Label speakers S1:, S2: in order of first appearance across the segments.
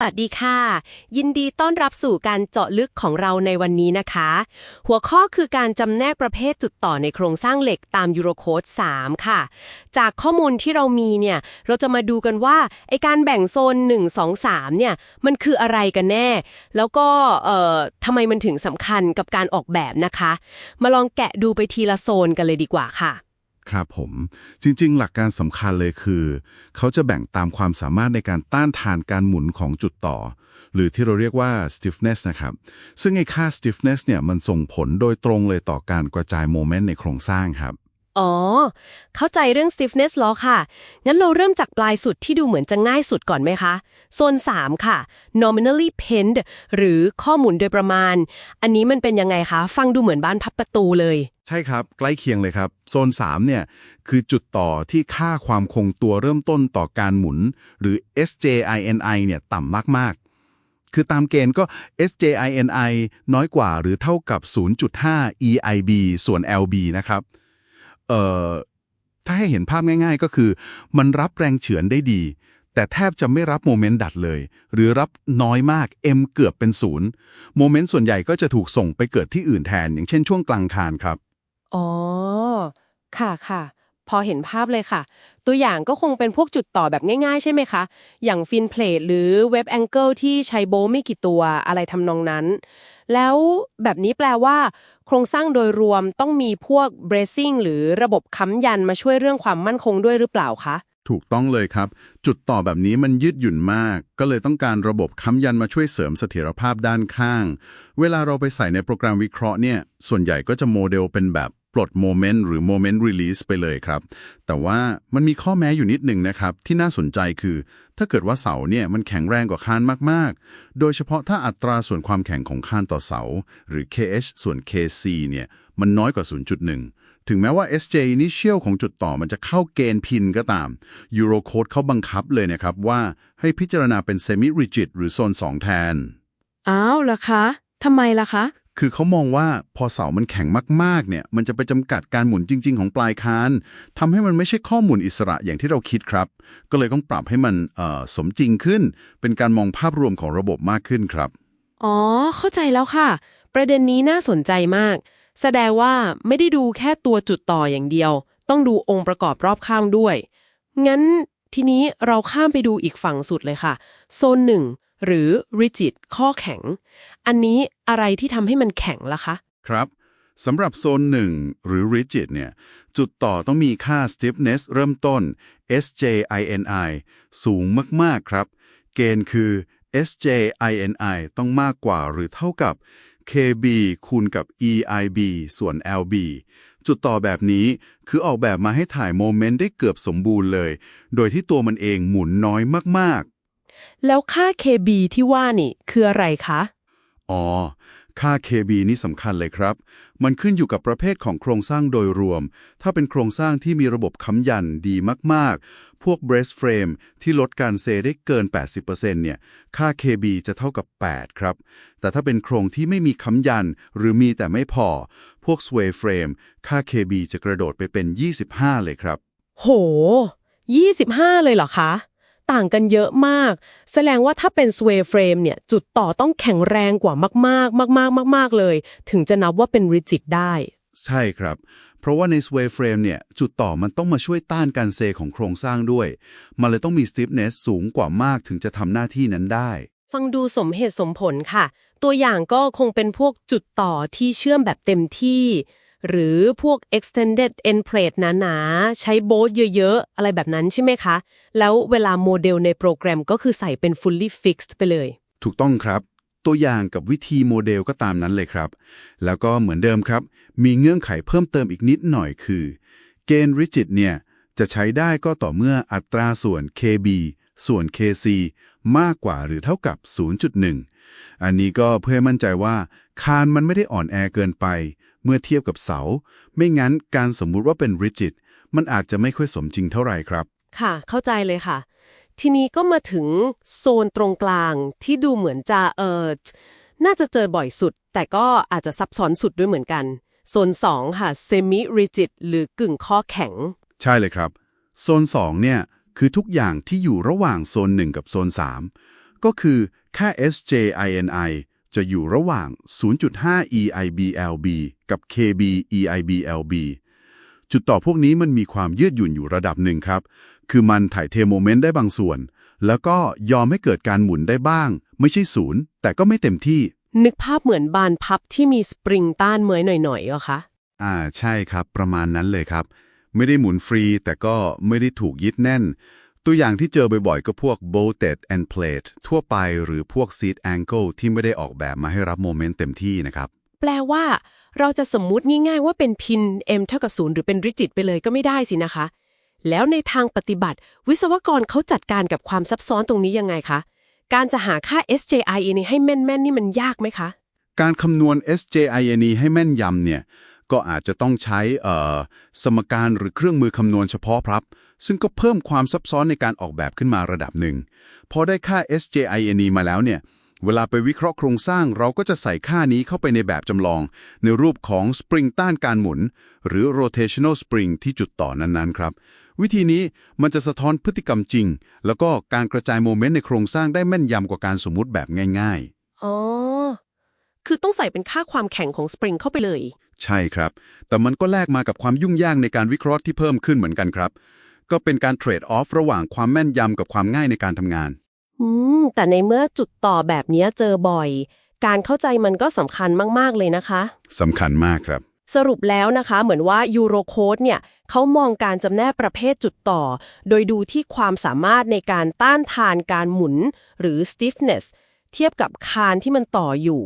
S1: สวัสดีค่ะ ยินดีต้อนรับสู่การเจาะลึกของเราในวันนี้นะคะ หัวข้อคือการจำแนกประเภทจุดต่อในโครงสร้างเหล็กตามยูโรโคด3 ค่ะ จากข้อมูลที่เรามีเนี่ย เราจะมาดูกันว่าไอการแบ่งโซน 1 2 3 เนี่ย มันคืออะไรกันแน่ แล้วก็เอ่อทำไมมันถึงสำคัญกับการออกแบบนะคะ มาลองแกะดูไปทีละโซนกันเลยดีกว่าค่ะ
S2: ครับผม จริงๆ หลักการสำคัญเลยคือ เขาจะแบ่งตามความสามารถในการต้านทานการหมุนของจุดต่อ หรือที่เราเรียกว่า stiffness นะครับ ซึ่งไอ้ค่า stiffness เนี่ยมันส่งผลโดยตรงเลยต่อการกระจายโมเมนต์ในโครงสร้างครับ
S1: อ๋อ เข้าใจเรื่อง stiffness แล้วค่ะ งั้นเราเริ่มจากปลายสุดที่ดูเหมือนจะง่ายสุดก่อนไหมคะ โซน 3 ค่ะ nominally pinned หรือข้อมูลโดยประมาณ อันนี้มันเป็นยังไงคะ ฟังดูเหมือนบ้านพับประตูเลย
S2: ใช่ครับ ใกล้เคียงเลยครับ โซน 3 เนี่ย คือจุดต่อที่ค่าความคงตัวเริ่มต้นต่อการหมุน หรือ SJINI เนี่ยต่ำมากๆ คือตามเกณฑ์ก็ SJINI น้อยกว่าหรือเท่ากับ 0.5 EIB ส่วน LB นะครับ เอ่อถ้าให้เห็นภาพง่าย ๆ ก็คือ มันรับแรงเฉือนได้ดี แต่แทบจะไม่รับโมเมนต์ดัดเลย หรือรับน้อยมาก M เกือบเป็นศูนย์โมเมนต์ส่วนใหญ่ก็จะถูกส่งไปเกิดที่อื่นแทน อย่างเช่นช่วงกลางคานครับ
S1: อ๋อ ค่ะค่ะ พอเห็นภาพเลยค่ะ ตัวอย่างก็คงเป็นพวกจุดต่อแบบง่ายๆ ใช่ไหมคะ อย่างฟินเพลทหรือเว็บแองเกิลที่ใช้โบไม่กี่ตัวอะไรทำนองนั้น แล้วแบบนี้แปลว่า โครงสร้างโดยรวมต้องมีพวก bracing หรือระบบค้ำยันมาช่วยเรื่องความมั่นคงด้วยหรือเปล่าคะ
S2: ถูกต้องเลยครับ จุดต่อแบบนี้มันยืดหยุ่นมาก ก็เลยต้องการระบบค้ำยันมาช่วยเสริมเสถียรภาพด้านข้าง เวลาเราไปใส่ในโปรแกรมวิเคราะห์เนี่ย ส่วนใหญ่ก็จะโมเดลเป็นแบบ ปลดโมเมนต์หรือโมเมนต์รีลีสไปเลยครับ แต่ว่ามันมีข้อแม้อยู่นิดหนึ่งนะครับ ที่น่าสนใจคือ ถ้าเกิดว่าเสาเนี่ยมันแข็งแรงกว่าคานมากๆ โดยเฉพาะถ้าอัตราส่วนความแข็งของคานต่อเสา หรือ KH ส่วน KC เนี่ยมันน้อยกว่า 0.1 ถึงแม้ว่า SJ initial ของจุดต่อมันจะเข้าเกณฑ์พินก็ตาม Eurocode เขาบังคับเลยนะครับว่าให้พิจารณาเป็น semi rigid หรือโซน2 แทน
S1: อ้าวเหรอคะทำไมล่ะคะ
S2: คือเขามองว่าพอเสามันแข็งมากๆเนี่ยมันจะไปจำกัดการหมุนจริง ๆ ของปลายคานทำให้มันไม่ใช่ข้อมูลอิสระอย่างที่เราคิดครับ ก็เลยต้องปรับให้มันสมจริงขึ้น เป็นการมองภาพรวมของระบบมากขึ้นครับ
S1: อ๋อ เข้าใจแล้วค่ะ ประเด็นนี้น่าสนใจมาก แสดงว่าไม่ได้ดูแค่ตัวจุดต่ออย่างเดียว ต้องดูองค์ประกอบรอบข้างด้วย งั้นทีนี้เราข้ามไปดูอีกฝั่งสุดเลยค่ะ โซนหนึ่ง หรือ rigid ข้อแข็ง อันนี้อะไรที่ทำให้มันแข็งล่ะคะ
S2: ครับสำหรับโซน 1 หรือ rigid เนี่ย จุดต่อต้องมีค่า stiffness เริ่มต้น SJINI สูงมาก ๆ ครับ เกณฑ์คือ SJINI ต้องมากกว่าหรือเท่ากับ KB คูณกับ EIB ส่วน LB จุดต่อแบบนี้คือออกแบบมาให้ถ่ายโมเมนต์ได้เกือบสมบูรณ์เลย โดยที่ตัวมันเองหมุนน้อยมาก
S1: แล้วค่า KB ที่ว่านี่คืออะไรคะ
S2: อ๋อ ค่า KB นี่สำคัญเลยครับ มันขึ้นอยู่กับประเภทของโครงสร้างโดยรวม ถ้าเป็นโครงสร้างที่มีระบบค้ำยันดีมาก ๆ พวก brace frame ที่ลดการเซได้เกิน 80%เนี่ย ค่า KB จะเท่ากับ 8 ครับ แต่ถ้าเป็นโครงที่ไม่มีค้ำยันหรือมีแต่ไม่พอ พวก sway frame ค่า KB จะกระโดดไปเป็น 25 เลยครับ
S1: โห 25 เลยเหรอคะ ต่างกันเยอะมาก แสดงว่าถ้าเป็น sway frame เนี่ย จุดต่อต้องแข็งแรงกว่ามากๆ มาก ๆ มาก ๆ เลย ถึงจะนับว่าเป็น rigid ได้
S2: ใช่ครับ เพราะว่าใน sway frame เนี่ย จุดต่อมันต้องมาช่วยต้านการเซของโครงสร้างด้วย มันเลยต้องมี stiffness สูงกว่ามากถึงจะทำหน้าที่นั้นได้
S1: ฟังดูสมเหตุสมผลค่ะ ตัวอย่างก็คงเป็นพวกจุดต่อที่เชื่อมแบบเต็มที่ หรือพวก extended end plate หนาๆ ใช้โบสเยอะๆ อะไรแบบนั้นใช่ไหมคะ แล้วเวลาโมเดลในโปรแกรมก็คือใส่เป็น fully fixed ไปเลย
S2: ถูกต้องครับ ตัวอย่างกับวิธีโมเดลก็ตามนั้นเลยครับ แล้วก็เหมือนเดิมครับ มีเงื่อนไขเพิ่มเติมอีกนิดหน่อยคือ เกณฑ์ rigid เนี่ย จะใช้ได้ก็ต่อเมื่ออัตราส่วน KB ส่วน KC มากกว่าหรือเท่ากับ 0.1 อันนี้ก็เพื่อมั่นใจว่าคานมันไม่ได้อ่อนแอเกินไป เมื่อเทียบกับเสา ไม่งั้นการสมมุติว่าเป็น rigid มันอาจจะไม่ค่อยสมจริงเท่าไหร่ครับ
S1: ค่ะ เข้าใจเลยค่ะ ทีนี้ก็มาถึงโซนตรงกลางที่ดูเหมือนจะเออน่าจะเจอบ่อยสุด แต่ก็อาจจะซับซ้อนสุดด้วยเหมือนกัน โซน 2 ค่ะ semi rigid หรือกึ่งข้อแข็ง
S2: ใช่เลยครับ โซน 2 เนี่ย คือทุกอย่างที่อยู่ระหว่างโซน 1 กับโซน 3 ก็คือค่า SJINI จะอยู่ระหว่าง 0.5 EIBLB กับ KB EIBLB จุดต่อพวกนี้มันมีความยืดหยุ่นอยู่ระดับหนึ่งครับ คือมันถ่ายเทโมเมนต์ได้บางส่วน แล้วก็ยอมให้เกิดการหมุนได้บ้าง ไม่ใช่ศูนย์ แต่ก็ไม่เต็มที่
S1: นึกภาพเหมือนบานพับที่มีสปริงต้านเมยหน่อยๆเหรอคะ
S2: อ่าใช่ครับ ประมาณนั้นเลยครับ ไม่ได้หมุนฟรีแต่ก็ไม่ได้ถูกยึดแน่น ตัวอย่างที่เจอบ่อยๆ ก็พวก bolted and plate ทั่วไปหรือพวก seat angle ที่ไม่ได้ออกแบบมาให้รับโมเมนต์เต็มที่นะครับ
S1: แปลว่า เราจะสมมุติง่ายๆว่าเป็นพิน m เท่ากับศูนย์หรือเป็นริจิตไปเลยก็ไม่ได้สินะคะ แล้วในทางปฏิบัติ วิศวกรเขาจัดการกับความซับซ้อนตรงนี้ยังไงคะ การจะหาค่า SJI นี่ให้แม่นๆ นี่มันยากไหมคะ
S2: การคำนวณ SJINE ให้แม่นยำเนี่ยก็อาจจะต้องใช้เอ่อสมการหรือเครื่องมือคำนวณเฉพาะครับ ซึ่งก็เพิ่มความซับซ้อนในการออกแบบขึ้นมาระดับหนึ่ง พอได้ค่า SJINE มาแล้วเนี่ย เวลาไปวิเคราะห์โครงสร้างเราก็จะใส่ค่านี้เข้าไปในแบบจำลอง ในรูปของสปริงต้านการหมุน หรือ rotational spring ที่จุดต่อนั้นๆครับ วิธีนี้มันจะสะท้อนพฤติกรรมจริง แล้วก็การกระจายโมเมนต์ในโครงสร้างได้แม่นยำกว่าการสมมุติแบบง่ายๆ
S1: อ๋อ คือต้องใส่เป็นค่าความแข็งของสปริงเข้าไปเลย
S2: ใช่ครับ แต่มันก็แลกมากับความยุ่งยากในการวิเคราะห์ที่เพิ่มขึ้นเหมือนกันครับ ก็เป็นการเทรดออฟระหว่างความแม่นยำกับความง่ายในการทำงาน
S1: อืม แต่ในเมื่อจุดต่อแบบเนี้ยเจอบ่อย การเข้าใจมันก็สำคัญมาก ๆ เลยนะคะ
S2: สำคัญมากครับ
S1: สรุปแล้วนะคะ เหมือนว่ายูโรโคดเนี่ยเขามองการจำแนกประเภทจุดต่อ โดยดูที่ความสามารถในการต้านทานการหมุน หรือ stiffness เทียบกับคานที่มันต่ออยู่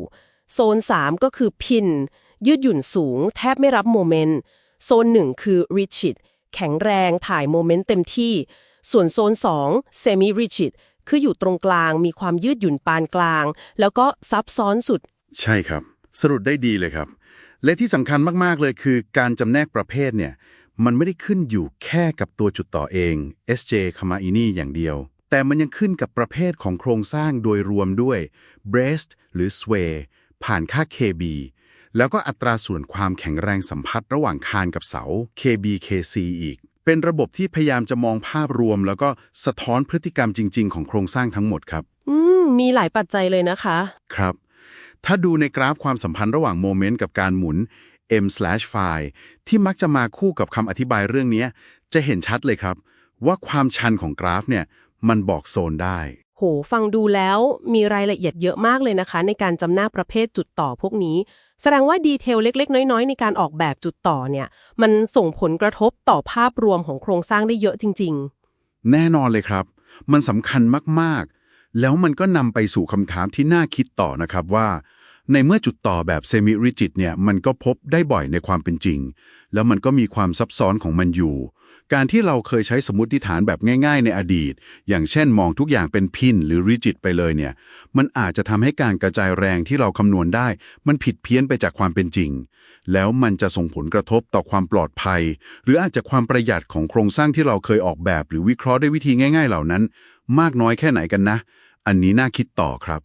S1: โซน 3 ก็คือพิน ยืดหยุ่นสูง แทบไม่รับโมเมนต์ โซน 1 คือ rigid แข็งแรงถ่ายโมเมนต์เต็มที่ ส่วนโซน2 semi rigid คืออยู่ตรงกลางมีความยืดหยุ่นปานกลาง แล้วก็ซับซ้อนสุด
S2: ใช่ครับ สรุปได้ดีเลยครับ และที่สำคัญมากๆเลยคือการจำแนกประเภทเนี่ยมันไม่ได้ขึ้นอยู่แค่กับตัวจุดต่อเอง SJ คามาอินีอย่างเดียว แต่มันยังขึ้นกับประเภทของโครงสร้างโดยรวมด้วย breast หรือ sway ผ่านค่า KB แล้วก็อัตราส่วนความแข็งแรงสัมพัทธ์ระหว่างคานกับเสา KBKC อีก เป็นระบบที่พยายามจะมองภาพรวม แล้วก็สะท้อนพฤติกรรมจริง ๆ ของโครงสร้างทั้งหมดครับ
S1: อืม มีหลายปัจจัยเลยนะคะ
S2: ครับ ถ้าดูในกราฟความสัมพันธ์ระหว่างโมเมนต์กับการหมุน m/phi ที่มักจะมาคู่กับคำอธิบายเรื่องนี้ จะเห็นชัดเลยครับ ว่าความชันของกราฟเนี่ยมันบอกโซนได้
S1: โห ฟังดูแล้วมีรายละเอียดเยอะมากเลยนะคะ ในการจำแนกประเภทจุดต่อพวกนี้ แสดงว่าดีเทลเล็ก ๆ น้อย ๆ ในการออกแบบจุดต่อเนี่ย มันส่งผลกระทบต่อภาพรวมของโครงสร้างได้เยอะจริง ๆ
S2: แน่นอนเลยครับ มันสำคัญมากๆ แล้วมันก็นำไปสู่คำถามที่น่าคิดต่อนะครับว่า ในเมื่อจุดต่อแบบเซมิริจิตเนี่ยมันก็พบได้บ่อยในความเป็นจริง แล้วมันก็มีความซับซ้อนของมันอยู่ การที่เราเคยใช้สมมติฐานแบบง่าย ๆ ในอดีต อย่างเช่นมองทุกอย่างเป็นพินหรือริจิตไปเลยเนี่ย มันอาจจะทำให้การกระจายแรงที่เราคำนวณได้ มันผิดเพี้ยนไปจากความเป็นจริง แล้วมันจะส่งผลกระทบต่อความปลอดภัย หรืออาจจะความประหยัดของโครงสร้างที่เราเคยออกแบบ หรือวิเคราะห์ด้วยวิธีง่าย ๆ เหล่านั้น มากน้อยแค่ไหนกันนะ อันนี้น่าคิดต่อครับ